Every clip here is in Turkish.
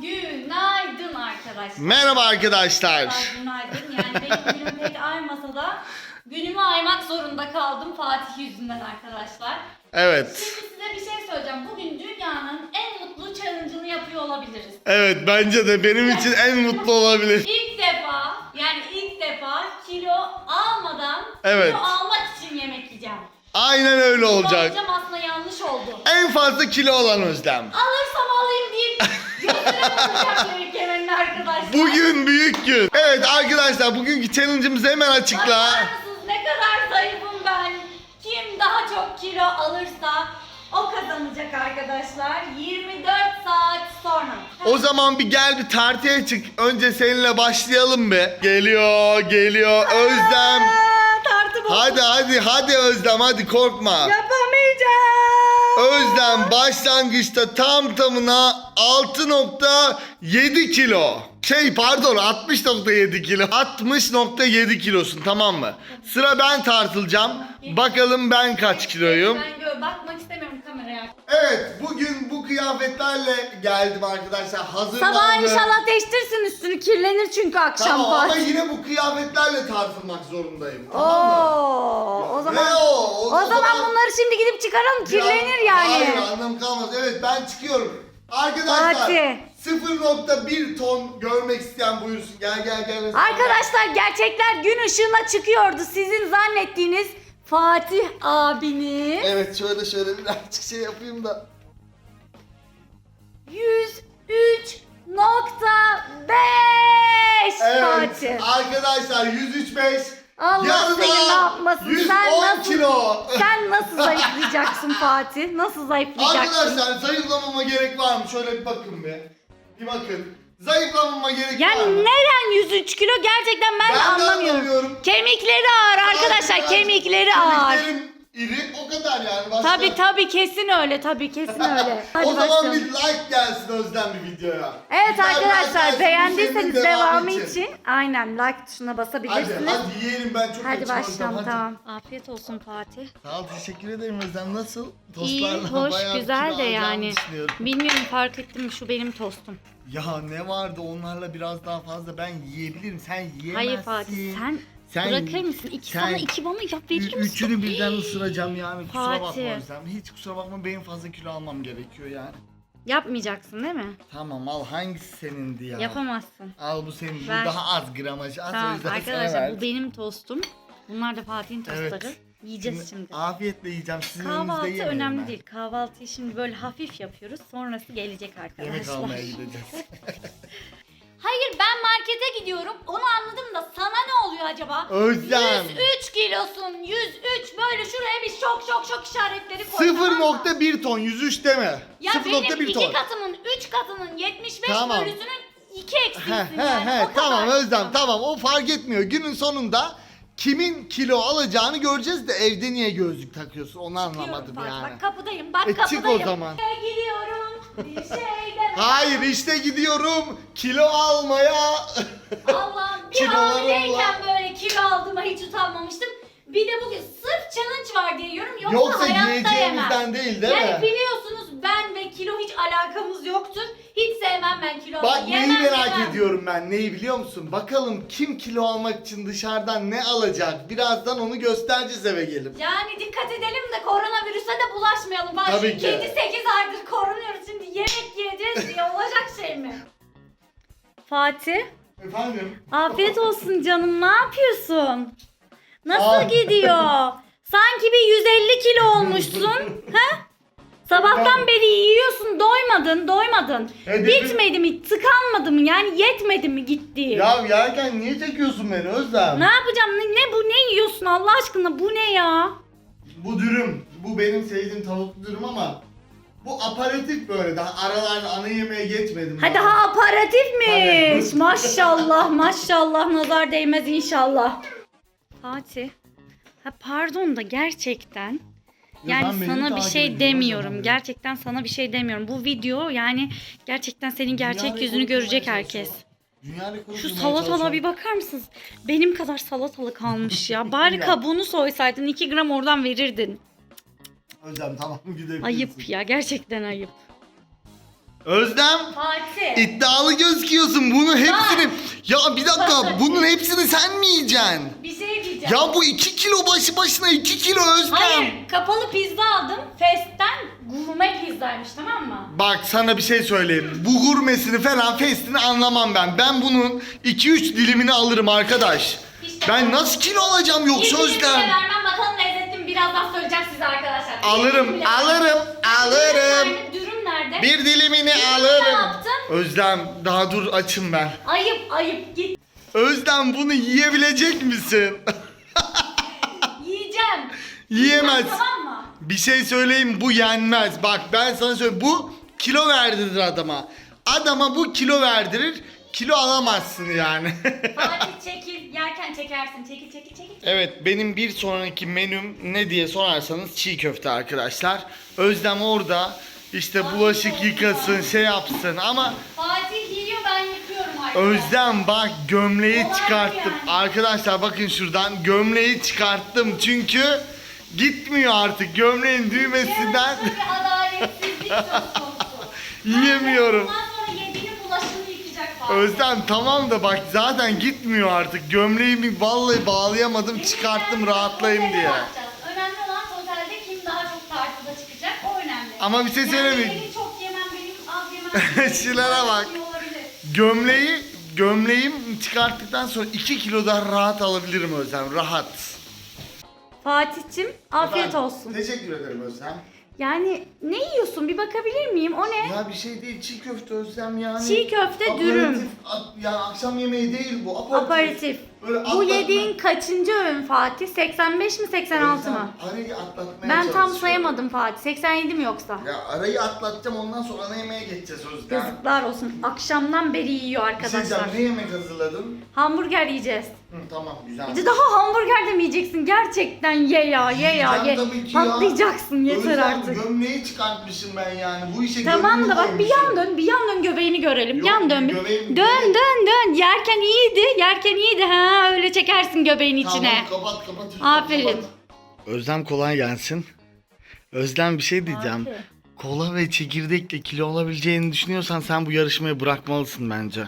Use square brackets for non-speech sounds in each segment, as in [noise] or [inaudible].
günaydın arkadaşlar. Merhaba arkadaşlar. Günaydın. Yani benim günüm pek aymasa da günümü aymak zorunda kaldım Fatih yüzünden arkadaşlar. Evet. Şimdi size bir şey söyleyeceğim. Bugün dünyanın en mutlu challenge'ını yapıyor olabiliriz. Evet bence de benim için [laughs] en mutlu olabilir. İlk defa yani ilk defa kilo almadan Evet. kilo almak için yemek yiyeceğim. Aynen öyle olacak. alacağım aslında yanlış oldu. En fazla kilo olan Özlem. Alırsam yemenin arkadaşlar. Bugün büyük gün. Evet arkadaşlar bugünkü challenge'ımızı hemen Bakar açıkla. mısınız ne kadar zayıfım ben. Kim daha çok kilo alırsa o kazanacak arkadaşlar. 24 saat sonra. O zaman bir gel bir tartıya çık. Önce seninle başlayalım be. Geliyor, geliyor. Özlem. Aa, tartı. Hadi hadi hadi Özlem hadi korkma. Yapamayacağım. Özlem başlangıçta tam tamına 6.7 kilo. Şey pardon 60.7 kilo. 60.7 kilosun tamam mı? Sıra ben tartılacağım. Bakalım ben kaç kiloyum. Ben bakmak istemiyorum kameraya. Evet bugün bu kıyafetlerle geldim arkadaşlar. Hazırlandım. Sabah inşallah değiştirsin üstünü kirlenir çünkü akşam Tamam ama yine bu kıyafetlerle tartılmak zorundayım. Tamam mı? Oo, o zaman Ne o? O- zaman bunları şimdi gidip çıkaralım kirlenir Ya, yani. Hayır anlam kalmaz. Evet ben çıkıyorum. Arkadaşlar Fatih. 0.1 ton görmek isteyen buyursun. Gel gel gel. Arkadaşlar gerçekler gün ışığına çıkıyordu. Sizin zannettiğiniz Fatih abiniz Evet şöyle şöyle birazcık şey yapayım da. 103.5 Evet Fatih. arkadaşlar 103.5 Allah yarına seni ne yapmasın? 110 Sen nasıl- kilo. [laughs] Sen nasıl zayıflayacaksın Fatih? Nasıl zayıflayacaksın? Arkadaşlar zayıflamama gerek var mı? Şöyle bir bakın bir. Bir bakın. Zayıflamama gerek var Yani mı? neren 103 kilo gerçekten ben, Ben anlamıyorum. anlamıyorum. Kemikleri ağır arkadaşlar Arkadaşlar, kemikleri ağır. Kemiklerim iri o kadar yani. Başka... Tabi tabi kesin öyle tabi kesin [laughs] öyle. Hadi o zaman başlayalım. bir like gelsin Özlem bir videoya. Evet bir like arkadaşlar bu beğendiyseniz serinin devamı için. aynen like tuşuna Hadi, basabilirsiniz. hadi yiyelim ben çok Hadi başlayalım hadi. tamam. Afiyet olsun Fatih. Sağ ol teşekkür ederim Özlem nasıl? İyi, Tostlarla hoş, bayağı güzel de yani. Bilmiyorum fark ettim şu benim tostum. Ya ne vardı onlarla biraz daha fazla ben yiyebilirim sen yiyemezsin. Hayır Fatih sen, Sen- bırakır mısın? İki sen- sana iki bana yap verir misin? Üçünü birden ısıracağım yani kusura bakma Fatih. Özlem. Hiç kusura bakma benim fazla kilo almam gerekiyor yani. Yapmayacaksın değil mi? Tamam al hangisi senindi ya? Yapamazsın. Al bu senin bu Ver. daha az gramaj az o Tamam yüzden sana arkadaşlar verdim. bu benim tostum. Bunlar da Fatih'in tostları. Evet. Yiyeceğiz şimdi. Afiyetle yiyeceğim sizin önünüzde Kahvaltı yemeyin önemli ben. değil. Kahvaltıyı şimdi böyle hafif yapıyoruz. Sonrası gelecek Yemek arkadaşlar. almaya gideceğiz. [laughs] Hayır ben markete gidiyorum. Onu anladım da sana ne oluyor acaba? Özlem. 103 kilosun. 103 böyle şuraya bir şok şok şok işaretleri koy. tamam mı? 0.1 ton 103 deme. Ya benim 0.1 iki ton. katımın 3 katının 75 Tamam. bölüsünün 2 eksiğisin He he yani. he o tamam kadar. Özlem tamam o fark etmiyor. Günün sonunda kimin kilo alacağını göreceğiz de evde niye gözlük takıyorsun onu anlamadım Bak, yani. Bak kapıdayım bak E, çık o kapıdayım. zaman. Gidiyorum bir şey. Hayır işte gidiyorum kilo almaya. Allah'ım bir Kilolarımla- hamileyken böyle kilo aldığıma hiç utanmamıştım. Bir de bugün sırf challenge var diye yiyorum yoksa, Yoksa hayatta yiyeceğimizden yemem. değil değil yani mi? biliyorsunuz ben ve kilo hiç alakamız yoktur. Hiç sevmem ben kilo Bak almayı. neyi Yemem, merak yemem. ediyorum ben neyi biliyor musun? Bakalım kim kilo almak için dışarıdan ne alacak? Birazdan onu göstereceğiz eve gelip. Yani dikkat edelim de koronavirüse de bulaşmayalım. Bak Tabii ki. 7-8 aydır korunuyoruz. Şimdi yemek yiyeceğiz diye olacak şey mi? Fatih, Efendim? afiyet olsun canım. Ne yapıyorsun? Nasıl Ah. gidiyor? [laughs] Sanki bir 150 kilo [laughs] olmuşsun. He? Sabahtan beri yiyorsun, doymadın, doymadın. Hedefim- Bitmedi mi, tıkanmadı mı? Yani yetmedi mi gitti? Ya yerken niye çekiyorsun beni Özlem? Ne yapacağım? Ne, ne bu? Ne yiyorsun Allah aşkına? Bu ne ya? Bu dürüm. Bu benim sevdiğim tavuklu dürüm ama bu aparatif böyle daha aralarda ana yemeğe geçmedim. Ha daha. daha aparatifmiş. Maşallah [laughs] maşallah nazar değmez inşallah. Fatih. Ha pardon da gerçekten yani ben sana bir şey demiyorum. Gerçekten sana bir şey demiyorum. Bu video yani gerçekten senin gerçek Dünya yüzünü görecek herkes. Şu çalışıyor. bir bakar mısınız? Benim kadar salatalık kalmış ya. [laughs] Bari kabuğunu soysaydın 2 gram oradan verirdin. Özlem tamam gidebilirsin. Ayıp ya gerçekten ayıp. Özlem Fatih. iddialı gözüküyorsun. Bunu hepsini... Ya bir dakika bunun hepsini sen mi yiyeceksin? Bir şey diyeceğim. Ya bu 2 kilo başı başına 2 kilo Özlem. Hayır kapalı pizza aldım. Fest'ten gurme pizzaymış tamam mı? Bak sana bir şey söyleyeyim. Bu gurmesini falan festini anlamam ben. Ben bunun 2-3 dilimini alırım arkadaş. İşte Ben nasıl kilo alacağım yoksa İlk Özlem? vermem bakalım lezzetli mi? Birazdan söyleyeceğim size arkadaşlar. Alırım, bile- alırım, alırım. Nerede? Bir dilimini ne alırım. yaptın? Özlem daha dur açım ben. Ayıp ayıp git. Özlem bunu yiyebilecek misin? [laughs] Yiyeceğim. Yiyemez. Tamam mı? Bir şey söyleyeyim bu yenmez. Bak ben sana söyleyeyim bu kilo verdirir adama. Adama bu kilo verdirir. Kilo alamazsın yani. [laughs] Fatih çekil. Yerken çekersin. Çekil çekil çekil. evet benim bir sonraki menüm ne diye sorarsanız çiğ köfte arkadaşlar. Özlem orada işte bulaşık yıkasın şey yapsın ama Fatih yiyor ben yıkıyorum arkadaşlar. Özlem bak gömleği çıkarttım. Arkadaşlar bakın şuradan gömleği çıkarttım çünkü gitmiyor artık gömleğin düğmesinden Yarışta bir adaletsizlik söz konusu. [laughs] Yiyemiyorum. Bundan sonra yediğini bulaşını yıkayacak Fatih. Özlem tamam da bak zaten gitmiyor artık gömleğimi vallahi bağlayamadım çıkarttım rahatlayayım diye. Önemli olan totalde kim daha çok tartıda çıkacak o. Ama bir şey söyleyeyim mi? Benim çok yemem benim az yemem. [laughs] Şunlara bak. Gömleği gömleğim çıkarttıktan sonra 2 kilo daha rahat alabilirim Özlem rahat. Fatih'cim afiyet Efendim, olsun. Teşekkür ederim Özlem. Yani ne yiyorsun bir bakabilir miyim o ne? Ya bir şey değil çiğ köfte Özlem yani. Çiğ köfte Aperatif, dürüm. a- yani akşam yemeği değil bu. Aperatif. Aparatif. Böyle Bu atlatma- yediğin kaçıncı öğün Fatih? 85 mi 86 Özlem, mı? Arayı atlatmaya Ben tam çalışıyorum. sayamadım Fatih. 87 mi yoksa? Ya arayı atlatacağım ondan sonra ana yemeğe geçeceğiz Özlem. Yazıklar olsun. Akşamdan beri yiyor Bir şey diyeceğim, arkadaşlar. ne yemek hazırladın? Hamburger yiyeceğiz. Hı, tamam güzel. Bir de daha hamburger de mi yiyeceksin? Gerçekten ye ya ye ya ye. Yiyeceğim tabii ki ya. Patlayacaksın yeter Özlem, artık. gömleği çıkartmışım ben yani. Bu işe Tamam gönlümü da bak bir yan dön, bir yan dön göbeğini görelim. Yok, yan dön bir. göbeğim- Dön dön dön. Yerken iyiydi, yerken iyiydi. Ha öyle çekersin göbeğin içine. Tamam kapat kapat. Aferin. Özlem kolay gelsin. Özlem bir şey diyeceğim. Abi. Kola ve çekirdekle kilo olabileceğini düşünüyorsan sen bu yarışmayı bırakmalısın bence.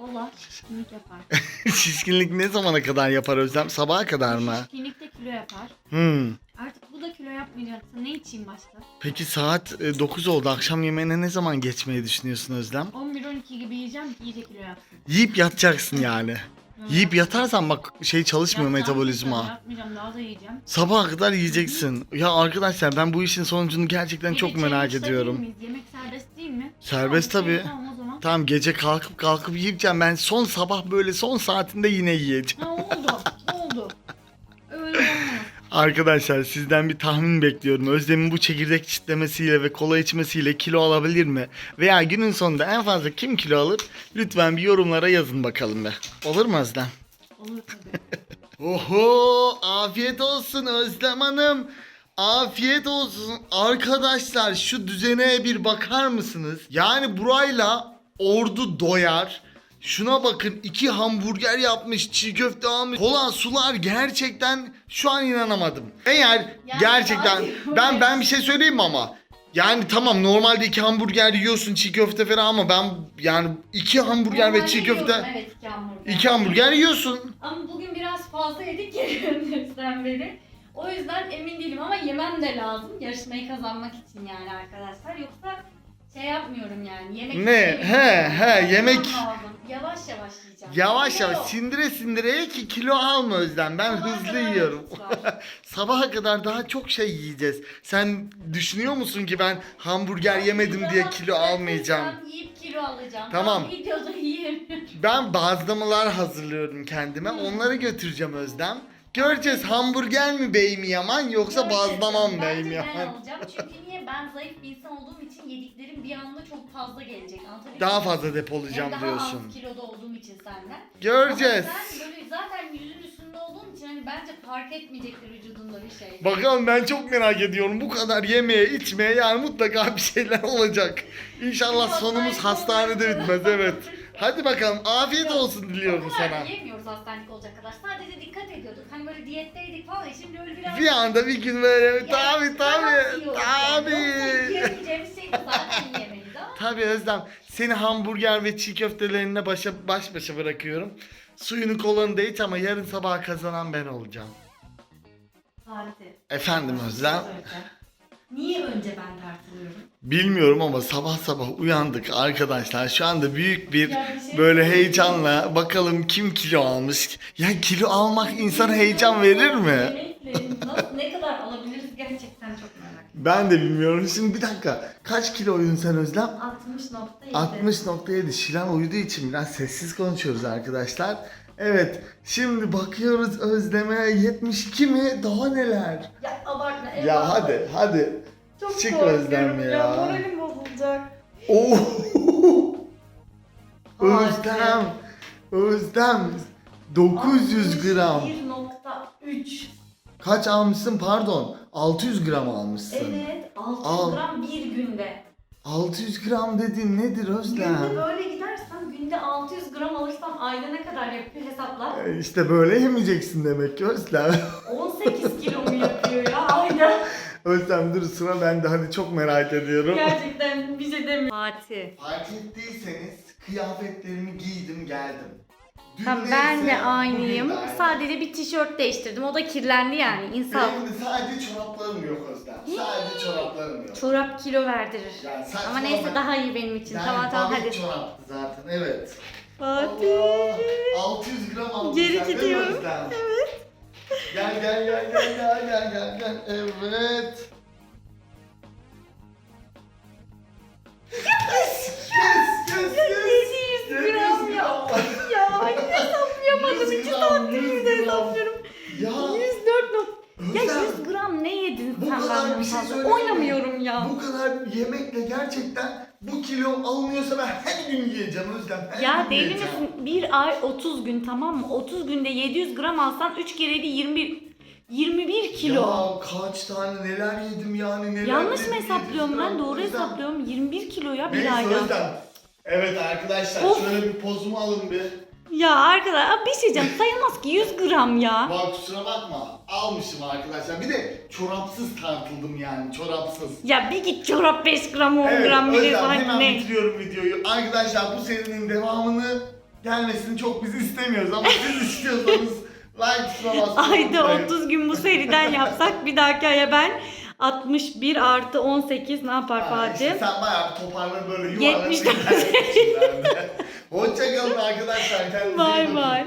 Valla şişkinlik yapar. [laughs] Şişkinlik ne zamana kadar yapar Özlem? Sabaha kadar mı? Şişkinlik de kilo yapar. Hmm. Artık bu da kilo yapmayacaksa ne içeyim başka? Peki saat e, 9 oldu. Akşam yemeğine ne zaman geçmeyi düşünüyorsun Özlem? 11-12 gibi yiyeceğim ki iyice kilo yapsın. Yiyip yatacaksın yani. Yiyip yatarsan bak şey çalışmıyor Yapacağım metabolizma. Yapmayacağım daha da yiyeceğim. Sabaha kadar yiyeceksin. Ya arkadaşlar ben bu işin sonucunu gerçekten Bir çok de merak ediyorum. miyiz? Yemek serbest değil mi? Serbest Tamam, tabii. Tamam. Tamam gece kalkıp kalkıp yiyeceğim. Ben son sabah böyle son saatinde yine yiyeceğim. Ha oldu. oldu. Öyle olmaz. Arkadaşlar sizden bir tahmin bekliyorum. Özlem'in bu çekirdek çitlemesiyle ve kola içmesiyle kilo alabilir mi? Veya günün sonunda en fazla kim kilo alır? Lütfen bir yorumlara yazın bakalım be. Olur mu Özlem? Olur tabii. [laughs] Oho afiyet olsun Özlem Hanım. Afiyet olsun arkadaşlar şu düzene bir bakar mısınız? Yani burayla ordu doyar. Şuna bakın iki hamburger yapmış, çiğ köfte almış. Kola sular gerçekten şu an inanamadım. Eğer gerçekten hadi. ben ben bir şey söyleyeyim mi ama? Yani tamam normalde iki hamburger yiyorsun çiğ köfte falan ama ben yani iki hamburger ve Normalde çiğ yiyorum, köfte Evet iki hamburger. iki hamburger yiyorsun. Ama bugün biraz fazla yedik ya [laughs] gündüzden beri. O yüzden emin değilim ama yemem de lazım. Yarışmayı kazanmak için yani arkadaşlar. Yoksa şey yapmıyorum yani. Yemek Ne? He, he, yemek- lazım. Yavaş yavaş yiyeceğim. Yavaş yavaş yok. sindire sindire ki kilo alma Özlem. Ben Sabaha hızlı kadar yiyorum. vakit [laughs] var. Sabaha kadar daha çok şey yiyeceğiz. Sen düşünüyor musun ki ben hamburger yemedim diye kilo almayacağım? bırakırsam Yiyip kilo alacağım. Tamam. Ben videoda yiyemiyorum. [laughs] Ben bazlamalar hazırlıyorum kendime. Onları götüreceğim Özlem. Göreceğiz hamburger mi bey mi yaman yoksa bazlama mı bey mi Bence ben yaman? alacağım. Çünkü Ben zayıf bir insan olduğum için yediklerim bir anda çok fazla gelecek. Anlatabiliyor Daha muyum? fazla depolayacağım Hem diyorsun. Daha az kiloda olduğum için senden. Göreceğiz. Ama sen böyle zaten yüzün üstünde olduğun için hani bence fark etmeyecektir vücudunda bir şey. Bakalım ben çok merak ediyorum. Bu kadar yemeye içmeye yani mutlaka bir şeyler olacak. İnşallah sonumuz hastanede bitmez evet. Hadi bakalım afiyet olsun diliyorum o kadar sana. da yemiyoruz hastanelik olacak kadar. Sadece. Hani böyle diyetteydik falan. Şimdi öyle biraz... Bir anda bir gün böyle Yani tabi tabi tabi. yiyemeyeceğimiz şeyi zaten. Tabii Özlem. Seni hamburger ve çiğ köftelerinle başa, baş başa bırakıyorum. Suyunu kolanı da iç ama yarın sabah kazanan ben olacağım. Fatih. Efendim Özlem. Niye önce ben tartılıyorum? Bilmiyorum ama sabah sabah uyandık arkadaşlar. Şu anda büyük bir Ya bir şey böyle heyecanla bakalım kim kilo almış. Ya kilo almak insana heyecan verir mi? Nasıl, ne kadar alabiliriz gerçekten çok merak ediyorum. Ben de bilmiyorum. Şimdi bir dakika. Kaç kilo uyudun sen Özlem? 60.7. 60.7 Şilan uyuduğu için biraz sessiz konuşuyoruz arkadaşlar. Evet şimdi bakıyoruz Özlem'e 72 mi daha neler? Ya abartma. Ya eyvallah. hadi hadi. Çok çık Özlem ya. ya. Moralim bozulacak. Oo. [laughs] Özlem. Özlem. 900 gram. 1.3. Kaç almışsın pardon? 600 gram almışsın. Evet 600 Al. gram bir günde. 600 gram dediğin nedir Günde Özlem? böyle gidersem günde 600 gram alırsam ayda ne kadar yapıyor hesapla. E, İşte böyle yemeyeceksin demek ki Özlem. 18 kilo Özlem dur sıra bende hadi çok merak ediyorum. Gerçekten bir şey demiyorum. Fatih. Fark ettiyseniz kıyafetlerimi giydim geldim. Dün Tamam neyse, ben de bugün aynıyım. de aynı. Sadece bir tişört değiştirdim. O da kirlendi yani. İnsan. Benim de sadece çoraplarım yok Özlem. Sadece çoraplarım yok. Çorap kilo verdirir. Yani Ama neyse daha iyi benim için. Yani tamam tamam hadi. çoraptı zaten evet. Fatih. Allah, 600 gram aldım. Geri sen, değil mi gidiyorum. Özlem? Evet. Gel gel gel gel gel gel gel gel. Evet. Yes yes yes yes. 700 gram ya. Ya yine hesaplayamadım. 100 İki gram, saattir 100 yine gram. hesaplıyorum. Ya 104 nok- Ya Özlem, 100 gram ne yedin Bu sen kadar benden bir şey fazla? söyleyeyim mi? Oynamıyorum ya. bu kadar yemekle gerçekten bu kilo alınıyorsa ben her gün yiyeceğim Özlem. Her Ya gün deli yiyeceğim. misin? Bir ay 30 gün tamam mı? 30 günde 700 gram alsan 3 kere de 21 21 kilo. Ya kaç tane neler yedim yani neler Yanlış mı hesaplıyorum yedim. ben? Doğru Özlem. hesaplıyorum. 21 kilo ya bir Neyse ayda. Özlem. Evet arkadaşlar Of. şöyle bir pozumu alın bir. Ya arkadaş Aa, bir şey diyeceğim. Sayılmaz ki 100 gram ya. Bak kusura bakma almışım arkadaşlar. Bir de çorapsız tartıldım yani çorapsız. Ya bir git çorap 5 gram 10 Evet gram bile Özlem sanki hemen ne? bitiriyorum videoyu. Arkadaşlar bu serinin devamını gelmesini çok biz istemiyoruz ama siz istiyorsanız [laughs] like tuşuna basmayı Ayda unutmayın. 30 gün bu seriden yapsak bir dahaki aya ben 61 artı 18 ne yapar Ha, Fatih? işte sen bayağı bir toparlanıp böyle yuvarlanıp 74 gidersin. Hoşçakalın arkadaşlar. Kendinize iyi Bay bakın. bay.